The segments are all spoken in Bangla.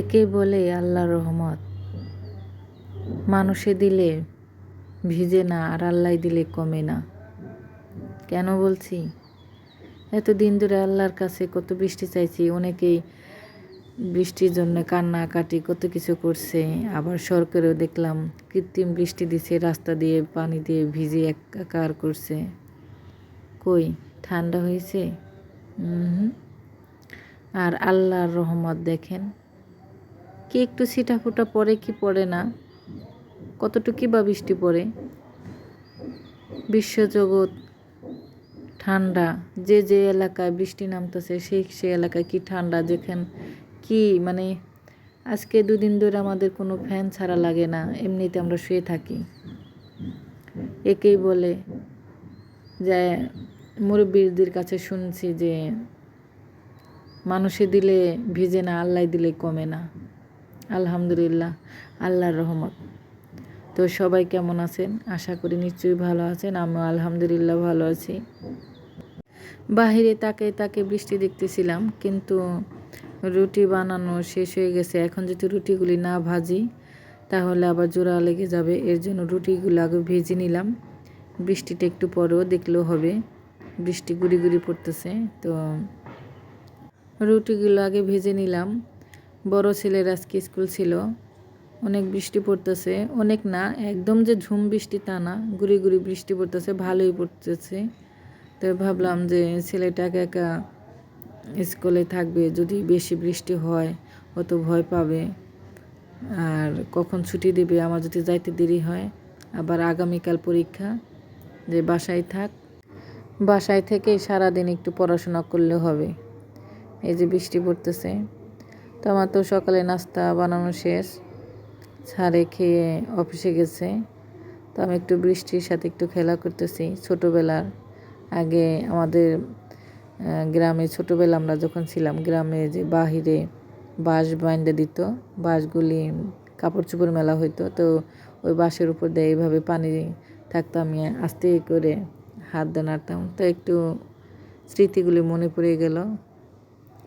একে বলে আল্লাহ রহমত। মানুষে দিলে ভিজে না আর আল্লাহ দিলে কমে না। কেন বলছি? এত দিন ধরে আল্লাহর কাছে কত বৃষ্টি চাইছি, অনেকেই বৃষ্টির জন্য কান্নাকাটি, কত কিছু করছে। আবার সরকারেও দেখলাম কৃত্রিম বৃষ্টি দিছে, রাস্তা দিয়ে পানি দিয়ে ভিজে একাকার করছে। কই, ঠান্ডা হয়েছে? আর আল্লাহর রহমত দেখেন। কি একটু ছিটা ফোটা পড়ে কি পড়ে না? কতটুকু বা বৃষ্টি পড়ে? বিশ্বজগৎ ঠান্ডা, যে যে এলাকায় বৃষ্টি নামতেছে সেই সেই এলাকায় কি ঠান্ডা? যেখান কি মানে আজকে দুদিন ধরে আমাদের কোনো ফ্যান ছাড়া লাগে না, এমনিতে আমরা শুয়ে থাকি। একেই বলে যে মুরব্বীদের কাছে শুনছি যে মানুষে দিলে ভিজে না, আল্লাহ দিলে কমে না। আলহামদুলিল্লাহ, আল্লাহর রহমত। তো সবাই কেমন আছেন? আশা করি নিশ্চয়ই ভালো আছেন, আমিও আলহামদুলিল্লাহ ভালো আছি। বাহিরে তাকে তাকে বৃষ্টি দেখতেছিলাম, কিন্তু রুটি বানানো শেষ হয়ে গেছে। এখন যদি রুটিগুলি না ভাজি, তাহলে আবার জোড়া লেগে যাবে। এর জন্য রুটিগুলো আগে ভেজে নিলাম। বৃষ্টিটা একটু পরেও দেখলেও হবে। বৃষ্টি গুড়ি গুড়ি পড়তেছে, তো রুটিগুলো আগে ভেজে নিলাম। বড় ছেলের আজকে স্কুল ছিল। অনেক বৃষ্টি পড়তেছে। অনেক না, একদম যে ঝুম বৃষ্টি তা না। গুড়ি গুড়ি বৃষ্টি পড়তেছে, ভালোই পড়তেছে। তো ভাবলাম যে ছেলেটাকে একা স্কুলে থাকবে, যদি বেশি বৃষ্টি হয়, অত ভয় পাবে। আর কখন ছুটি দেবে, আমার যদি যাইতে দেরি হয়। আবার আগামীকাল পরীক্ষা, যে বাসায় থাক। বাসায় থেকে সারাদিন একটু পড়াশোনা করলে হবে। এই যে বৃষ্টি পড়তেছে। তো আমার তো সকালে নাস্তা বানানো শেষ। ছাড়ে খেয়ে অফিসে গেছে। তো আমি একটু বৃষ্টির সাথে একটু খেলা করতেছি। ছোটোবেলার আগে আমাদের গ্রামে ছোটোবেলা আমরা যখন ছিলাম, গ্রামে যে বাহিরে বাঁশ বাইন্ডে দিত, বাঁশগুলি কাপড় চোপড় মেলা হইতো। তো ওই বাঁশের উপর দিয়ে এইভাবে পানি থাকতো, আমি আস্তে করে হাত দিয়ে নাড়তাম। তো একটু স্মৃতিগুলি মনে পড়ে গেল।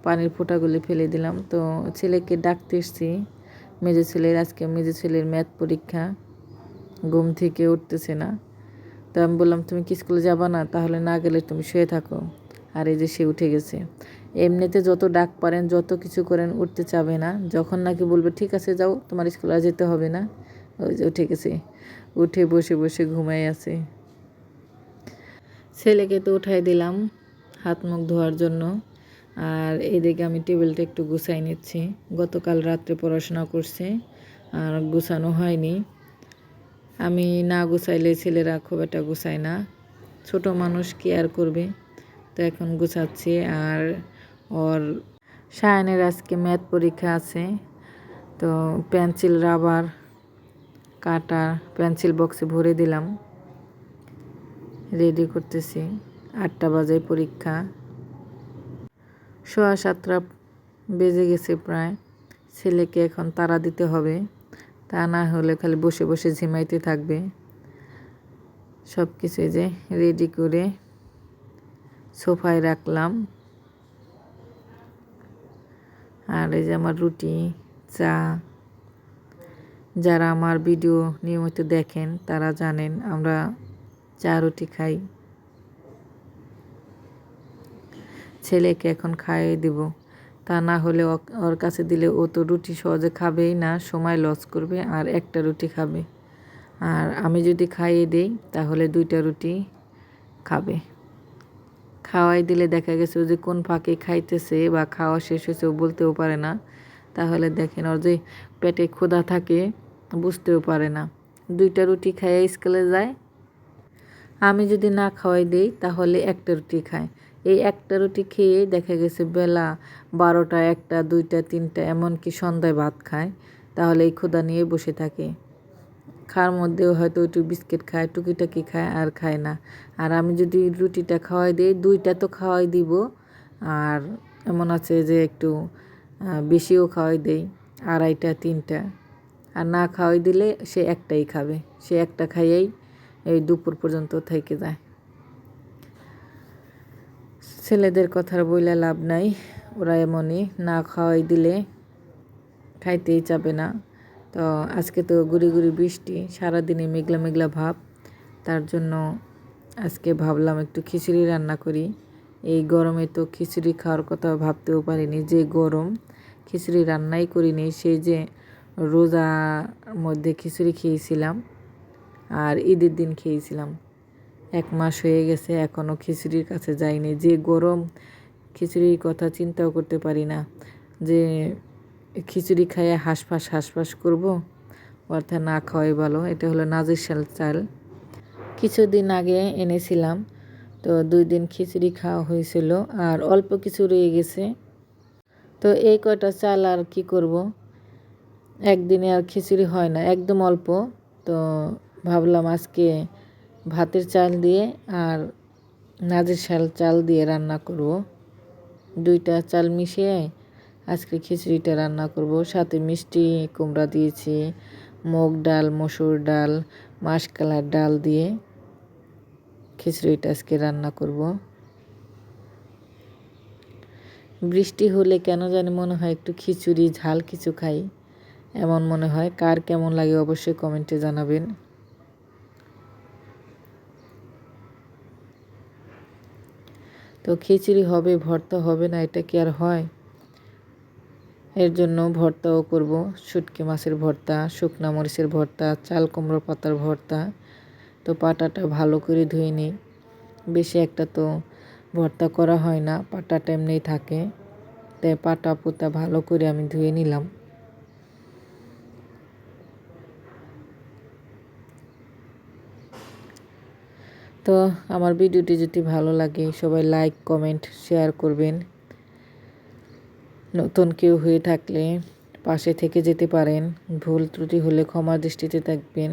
পানির ফোঁটাগুলি ফেলে দিলাম। তো ছেলেকে ডাকতে এসছি। মেজো ছেলের, আজকে মেজো ছেলের ম্যাথ পরীক্ষা। ঘুম থেকে উঠতেছে না। তো আমি বললাম, তুমি কি স্কুলে যাবা না? তাহলে না গেলে তুমি শুয়ে থাকো। আর এই যে সে উঠে গেছে। এমনিতে যত ডাক পারেন, যত কিছু করেন, উঠতে চাবে না। যখন নাকি বলবে, ঠিক আছে, যাও, তোমার স্কুলে আর যেতে হবে না। ওই যে উঠে গেছে। উঠে বসে বসে ঘুমাই আছে। ছেলেকে তো উঠাই দিলাম, হাত মুখ ধোয়ার জন্য। আর এদিকে আমি টেবিলটা একটু গুছাই নিচ্ছি। গতকাল রাত্রে পড়াশোনা করছে, আর গুছানো হয়নি। আমি না গুছাইলে ছেলেরা খুব একটা গুছায় না। ছোট মানুষ কেয়ার করবে? তো এখন গুছাচ্ছি, আর ওর সায়নের আজকে ম্যাথ পরীক্ষা আছে। তো পেন্সিল, রাবার কাটা পেন্সিল বক্সে ভরে দিলাম। রেডি করতেছি। আটটা বাজে পরীক্ষা। সোয়া সাতটা বেজে গেছে প্রায়। ছেলেকে এখন তাড়া দিতে হবে। তা না হলে খালি বসে বসে ঝিমাইতে থাকবে। সব কিছু যে রেডি করে সোফায় রাখলাম। আর এই যে আমার রুটি, চা, যারা আমার ভিডিও নিয়মিত দেখেন, তারা জানেন আমরা চা রুটি খাই। ছেলেকে এখন খাইয়ে দিব। তা না হলে ওর কাছে দিলে ও তো রুটি সহজে খাবেই না, সময় লস করবে আর একটা রুটি খাবে। আর আমি যদি খাইয়ে দিই, তাহলে দুইটা রুটি খাবে। খাওয়াই দিলে দেখা গেছে যে কোন ফাঁকে খাইতেছে বা খাওয়া শেষ হয়েছে ও বলতেও পারে না। তাহলে দেখেন ওর যে পেটে ক্ষুধা থাকে, বুঝতেও পারে না। দুইটা রুটি খাইয়ে স্কুলে যায়। আমি যদি না খাওয়াই দিই, তাহলে একটা রুটি খায়। এই একটা রুটি খেয়ে দেখা গেছে বেলা বারোটা, একটা, দুইটা, তিনটা, এমনকি সন্ধ্যায় ভাত খায়। তাহলে এই ক্ষুদা নিয়ে বসে থাকে। খাওয়ার মধ্যেও হয়তো একটু বিস্কিট খায়, টুকিটাকি খায়, আর খায় না। আর আমি যদি রুটিটা খাওয়াই দিই, দুইটা তো খাওয়াই দিব। আর এমন আছে যে একটু বেশিও খাওয়াই দেই, আড়াইটা, তিনটা। আর না খাওয়াই দিলে সে একটাই খাবে। সে একটা খাইয়েই এই দুপুর পর্যন্ত থেকে যায়। ছেলেদের কথার বইলে লাভ নাই। ওরা এমনই না খাওয়াই দিলে খাইতেই চাবে না। তো আজকে তো গুড়ি গুড়ি বৃষ্টি সারাদিনে মেঘলা মেঘলা ভাব। তার জন্য আজকে ভাবলাম একটু খিচুড়ি রান্না করি। এই গরমে তো খিচুড়ি খাওয়ার কথা ভাবতেও পারিনি। যে গরম খিচুড়ি রান্নাই করিনি সেই যে রোজার মধ্যে খিচুড়ি খেয়েছিলাম আর ঈদের দিন খেয়েছিলাম। এক মাস হয়ে গেছে এখনও খিচুড়ির কাছে যাইনি। যে গরম খিচুড়ির কথা চিন্তাও করতে পারি না। যে খিচুড়ি খাইয়ে হাঁসফাঁস হাঁসফাঁস করব, অর্থাৎ না খাওয়াই ভালো। এটা হলো নাজির শাল চাল। কিছুদিন আগে এনেছিলাম, তো দুই দিন খিচুড়ি খাওয়া হয়েছিল আর অল্প কিছু রয়ে গেছে। তো এই কয়টা চাল আর কি করব? একদিনে আর খিচুড়ি হয় না, একদম অল্প। তো ভাবলাম আজকে ভাতের চাল দিয়ে আর নাজের শাল চাল দিয়ে রান্না করব। দুইটা চাল মিশিয়ে আজকে খিচুড়িটা রান্না করব। সাথে মিষ্টি কুমড়া দিয়েছি, মুগ ডাল, মসুর ডাল মাসকালার ডাল দিয়ে খিচুড়িটা আজকে রান্না করব। বৃষ্টি হলে কেন জানি মনে হয় একটু খিচুড়ি, ঝাল কিছু খাই, এমন মনে হয়। কার কেমন লাগে অবশ্যই কমেন্টে জানাবেন। তো খিচুড়ি হবে, ভর্তা হবে না, এটা কি আর হয়? এর জন্য ভর্তাও করব। শুটকি মাছের ভর্তা, শুকনা মরিচের ভর্তা, চাল কুমড়ো পাতার ভর্তা। তো পাটাটা ভালো করে ধুয়ে নিই। বেশি একটা তো ভর্তা করা হয় না, পাটাটা এমনিই থাকে। তাই পাটা পোতা ভালো করে আমি ধুয়ে নিলাম। তো আমার ভিডিওটি যদি ভালো লাগে, সবাই লাইক কমেন্ট শেয়ার করবেন। নতুন কেউ হয়ে থাকলে পাশে থেকে যেতে পারেন। ভুল ত্রুটি হলে ক্ষমা দৃষ্টিতে থাকবেন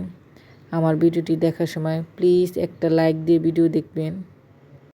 আমার ভিডিওটি দেখার সময় প্লিজ একটা লাইক দিয়ে ভিডিও দেখবেন।